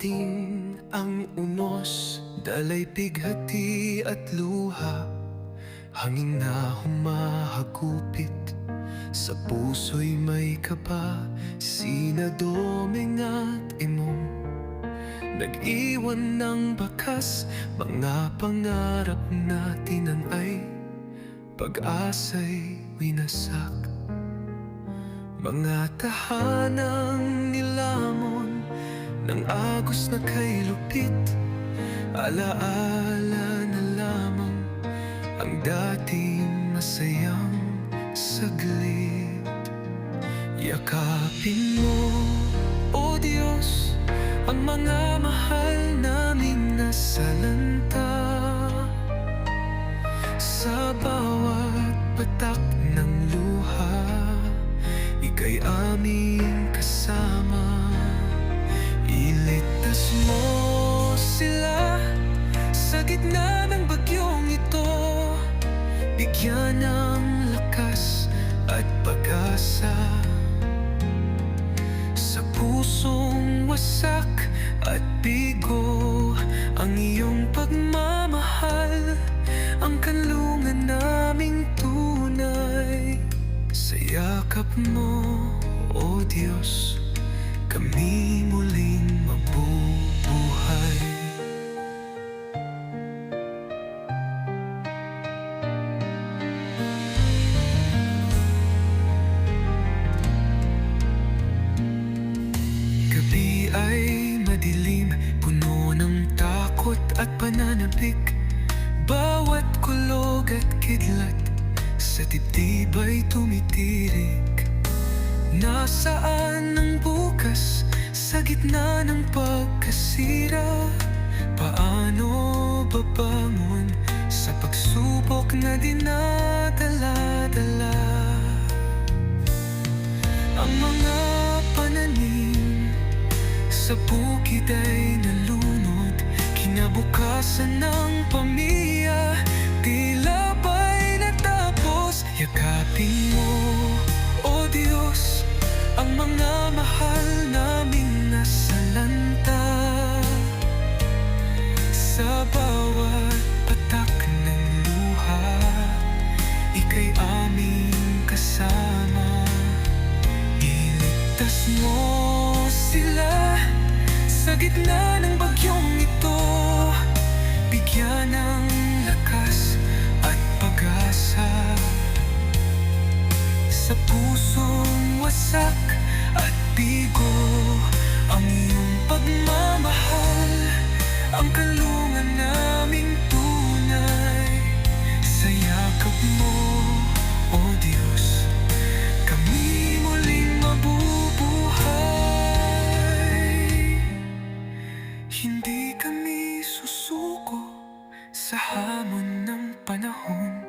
dumating ang unos Dalay pighati at luha. Hangin na humahagupit Sa puso'y may kaba Sina Doming at Imong Nag-iwan ng bakas Mga pangarap natin ang ay Pag-asa'y winasak. Mga nilamon Ng agos na kay lupit Alaala na lamang Ang dating masayang saglit. Yakapin mo, O Diyos Ang mga mahal naming nasalanta Sa bawat patak ng luha Ika'y aming kasama Iligtas mo sila Sa gitna ng bagyong ito. Bigyan ng lakas at pag-asa. Sa pusong wasak at bigo Ang iyong pagmamahal Ang kanlungan naming tunay. Sa yakap mo, O Diyos Kami muling mabubuhay. Gabi ay madilim, puno ng takot at pananabik. Bawat kulog at kidlat sa dibdib ay tumitirik. Bukas sa gitna ng pagkasira? Paano babangon sa pagsubok na dinadala-dala? Ang mga pananim sa bukid ay nalunod Kinabukasan ng pamilya Tila ba'y natapos Yakapin mo, Sa bawat patak ng luha. Ika'y aming kasama. Iligtas mo sila sa gitna ng bagyong sa hamon ng panahon.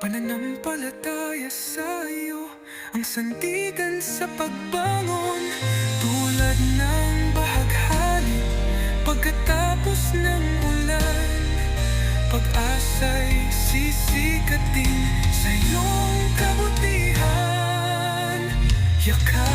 Pananampalataya sa iyo Ang sandigan sa pagbangon. Tulad ng bahaghali Pagkatapos ng ulan. Pag-asa'y sisikatin sa iyong kabutihan. Yakap